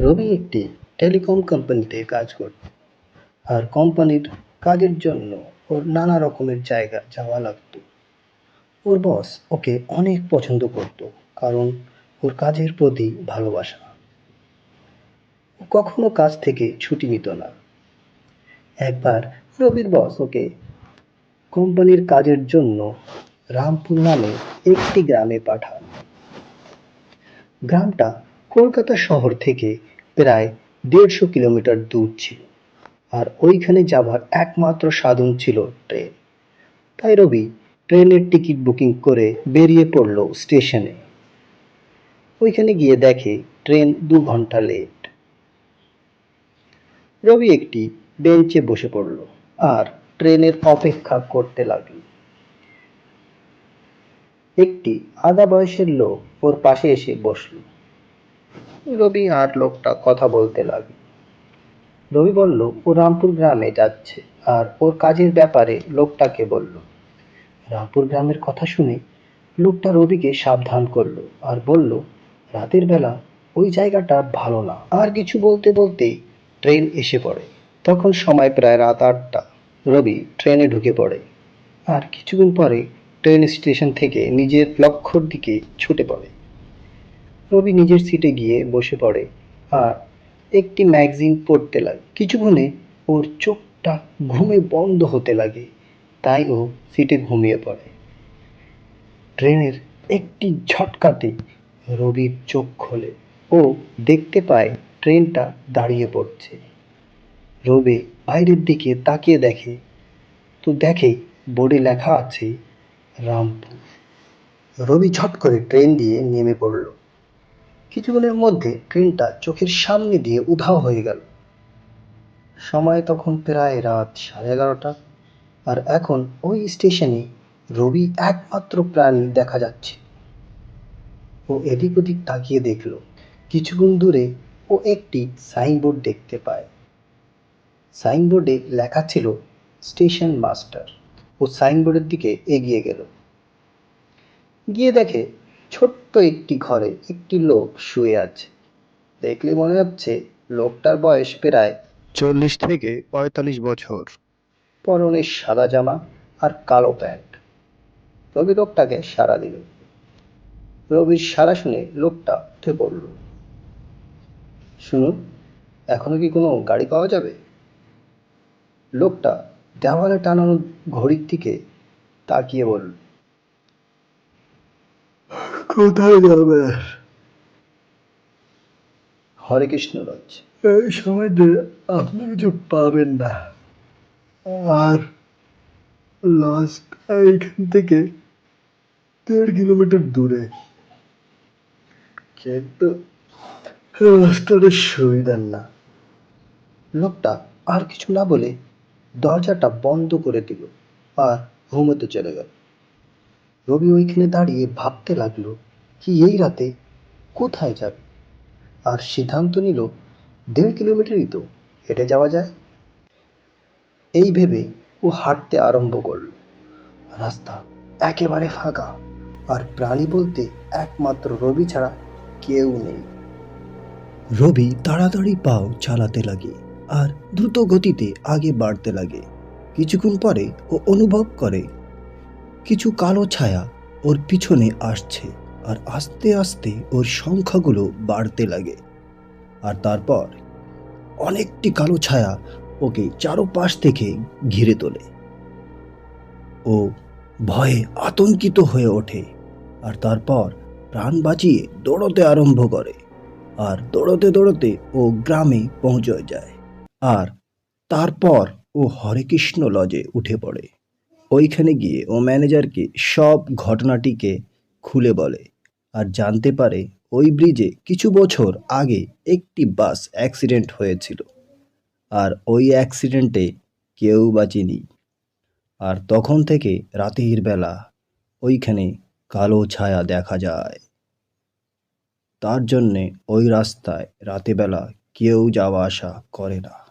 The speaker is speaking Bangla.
রবি একটি টেলিকম কোম্পানিতে কাজ করত আর কোম্পানির কাজের জন্য ওর নানা রকমের জায়গা যাওয়া লাগতো। ওর বস ওকে অনেক পছন্দ করত, কারণ ওর কাজের প্রতি ভালোবাসা। ও কখনো কাজ থেকে ছুটি নিত না। একবার রবির বস ওকে কোম্পানির কাজের জন্য রামপুর নামে একটি গ্রামে পাঠান। গ্রামটা কলকাতা শহর থেকে প্রায় দেড়শো কিলোমিটার দূর ছিল। আর ওইখানে যাবার একমাত্র সাধন ছিল ট্রেন। তাই রবি ট্রেনের টিকিট বুকিং করে বেরিয়ে পড়ল স্টেশনে। ওইখানে গিয়ে দেখে ট্রেন দু ঘণ্টা লেট। রবি একটি বেঞ্চে বসে পড়ল আর ট্রেনের অপেক্ষা করতে লাগল। একটি আধা বয়সের লোক ওর পাশে এসে বসল। রবি আর লোকটা কথা বলতে লাগল। রবি বলল, ও রামপুর গ্রামে যাচ্ছে। আর ওর কাজের ব্যাপারে লোকটাকে বলল, রামপুর গ্রামের কথা শুনে লোকটা রবিকে সাবধান করল আর বলল, রাতের বেলা ওই জায়গাটা ভালো না। আর কিছু বলতে বলতে ট্রেন এসে পড়ে। তখন সময় প্রায় রাত আটটা। রবি ট্রেনে ঢুকে পড়ে। আর কিছুক্ষণ পরে ট্রেন স্টেশন থেকে নিজের লক্ষ্যর দিকে ছুটে পড়ে। রবি নিজের সিটে গিয়ে বসে পড়ে আর একটি ম্যাগাজিন পড়তে লাগে। কিছুক্ষণে ওর চোখটা ঘুমে বন্ধ হতে লাগে, তাই ও সিটে ঘুমিয়ে পড়ে। ট্রেনের একটি ঝটকাতে রবির চোখ খোলে। ও দেখতে পায় ট্রেনটা দাঁড়িয়ে পড়ছে। রবি বাইরের দিকে তাকিয়ে দেখে। তো দেখে, বোর্ডে লেখা আছে, রামপুর। রবি ঝট করে ট্রেন দিয়ে নেমে পড়ল। কিছুক্ষণের মধ্যে ট্রেনটা চোখের সামনে দিয়ে উধাও হয়ে গেল। সময় তখন প্রায় রাত সাড়ে এগারোটা, আর এখন ওই স্টেশনে রবি একমাত্র প্রাণী দেখা যাচ্ছে। ও এদিক ওদিক তাকিয়ে দেখল, কিছুক্ষণ দূরে ও একটি সাইনবোর্ড দেখতে পায়। সাইনবোর্ডে লেখা ছিল, স্টেশন মাস্টার। ও সাইনবোর্ডের দিকে এগিয়ে গেল। গিয়ে দেখে ছোট্ট একটি ঘরে একটি লোক শুয়ে আছে। দেখলে মনে হচ্ছে লোকটার বয়স প্রায় চল্লিশ থেকে পঁয়তাল্লিশ বছর। পরনে সাদা জামা আর কালো প্যান্ট। রবি লোকটাকে সারা দিল। রবির সারা শুনে লোকটা উঠে পড়ল। শুনুন, এখনও কি কোনো গাড়ি পাওয়া যাবে? লোকটা দেওয়ালে টানানো ঘড়ির দিকে তাকিয়ে বলল কোথায় যাবে? হরে কৃষ্ণ রাজ। এই সময়তে আপনি কিছু পাবেন না। আর এইখান থেকে দেড় কিলোমিটার দূরে। কিন্তু রাস্তাটা সুবিধার না। লোকটা আর কিছু না বলে দরজাটা বন্ধ করে দিল আর ঘুমোতে চলে গেল। রবি ওইখানে দাঁড়িয়ে ভাবতে লাগল কি এই রাতে কোথায় যাবে? আর সিদ্ধান্ত নিল দেড় কিলোমিটারই তো, হেঁটে যাওয়া যায়। এই ভেবে ও হাঁটতে আরম্ভ করল। রাস্তা একেবারে ফাঁকা, আর প্রাণী বলতে একমাত্র রবি ছাড়া কেউ নেই। রবি তাড়াতাড়ি পাও চালাতে লাগে, আর দ্রুত গতিতে আগে বাড়তে লাগে। কিছুক্ষণ পরে ও অনুভব করে, কিছু কালো ছায়া ওর পিছনে আসছে। আর আস্তে আস্তে ওর সংখ্যাগুলো বাড়তে লাগে। আর তারপর অনেকটি কালো ছায়া ওকে চারোপাশ থেকে ঘিরে তোলে। ও ভয়ে আতঙ্কিত হয়ে ওঠে আর তারপর প্রাণ বাঁচিয়ে দৌড়তে আরম্ভ করে আর দৌড়তে দৌড়তে ও গ্রামে পৌঁছে যায়। আর তারপর ও হরেকৃষ্ণ লজে উঠে পড়ে। ওইখানে গিয়ে ও ম্যানেজারকে সব ঘটনাটিকে খুলে বলে। আর জানতে পারে ওই ব্রিজে কিছু বছর আগে একটি বাস অ্যাক্সিডেন্ট হয়েছিল। আর ওই অ্যাক্সিডেন্টে কেউ বাঁচেনি আর তখন থেকে রাতের বেলা ওইখানে কালো ছায়া দেখা যায়। তার জন্যে ওই রাস্তায় রাতেবেলা কেউ যাওয়া আসা করে না।